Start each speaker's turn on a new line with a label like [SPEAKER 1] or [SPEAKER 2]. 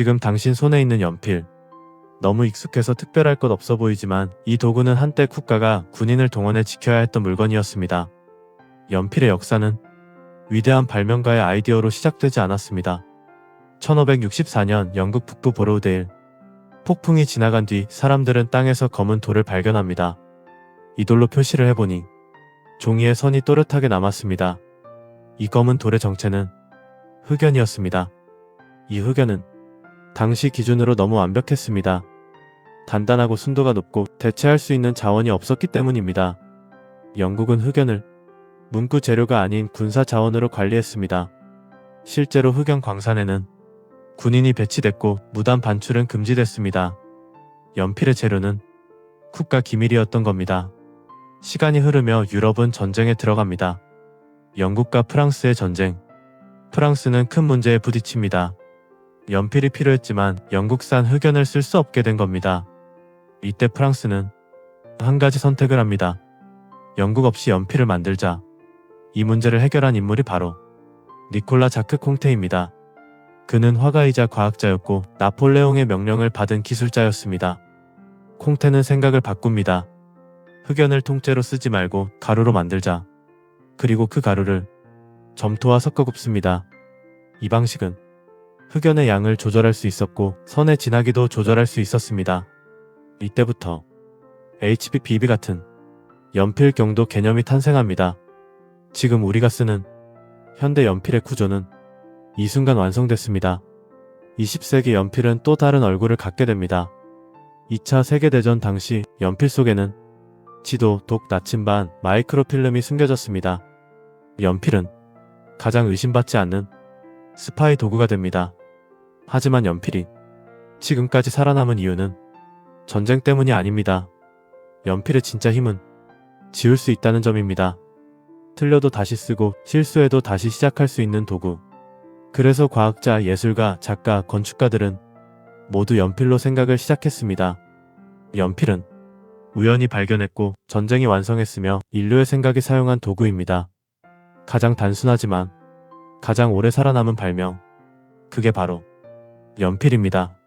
[SPEAKER 1] 지금 당신 손에 있는 연필. 너무 익숙해서 특별할 것 없어 보이지만 이 도구는 한때 국가가 군인을 동원해 지켜야 했던 물건이었습니다. 연필의 역사는 위대한 발명가의 아이디어로 시작되지 않았습니다. 1564년 영국 북부 보로우데일 폭풍이 지나간 뒤 사람들은 땅에서 검은 돌을 발견합니다. 이 돌로 표시를 해보니 종이에 선이 또렷하게 남았습니다. 이 검은 돌의 정체는 흑연이었습니다. 이 흑연은 당시 기준으로 너무 완벽했습니다. 단단하고 순도가 높고 대체할 수 있는 자원이 없었기 때문입니다. 영국은 흑연을 문구 재료가 아닌 군사 자원으로 관리했습니다. 실제로 흑연 광산에는 군인이 배치됐고 무단 반출은 금지됐습니다. 연필의 재료는 국가 기밀이었던 겁니다. 시간이 흐르며 유럽은 전쟁에 들어갑니다. 영국과 프랑스의 전쟁. 프랑스는 큰 문제에 부딪힙니다. 연필이 필요했지만 영국산 흑연을 쓸 수 없게 된 겁니다. 이때 프랑스는 한 가지 선택을 합니다. 영국 없이 연필을 만들자. 이 문제를 해결한 인물이 바로 니콜라 자크 콩테입니다. 그는 화가이자 과학자였고 나폴레옹의 명령을 받은 기술자였습니다. 콩테는 생각을 바꿉니다. 흑연을 통째로 쓰지 말고 가루로 만들자. 그리고 그 가루를 점토와 섞어 굽습니다. 이 방식은 흑연의 양을 조절할 수 있었고 선의 진하기도 조절할 수 있었습니다. 이때부터 HBBB 같은 연필 경도 개념이 탄생합니다. 지금 우리가 쓰는 현대 연필의 구조는 이 순간 완성됐습니다. 20세기 연필은 또 다른 얼굴을 갖게 됩니다. 2차 세계대전 당시 연필 속에는 지도, 독, 나침반, 마이크로필름이 숨겨졌습니다. 연필은 가장 의심받지 않는 스파이 도구가 됩니다. 하지만 연필이 지금까지 살아남은 이유는 전쟁 때문이 아닙니다. 연필의 진짜 힘은 지울 수 있다는 점입니다. 틀려도 다시 쓰고 실수해도 다시 시작할 수 있는 도구. 그래서 과학자, 예술가, 작가, 건축가들은 모두 연필로 생각을 시작했습니다. 연필은 우연히 발견했고 전쟁이 완성했으며 인류의 생각이 사용한 도구입니다. 가장 단순하지만 가장 오래 살아남은 발명. 그게 바로 연필입니다.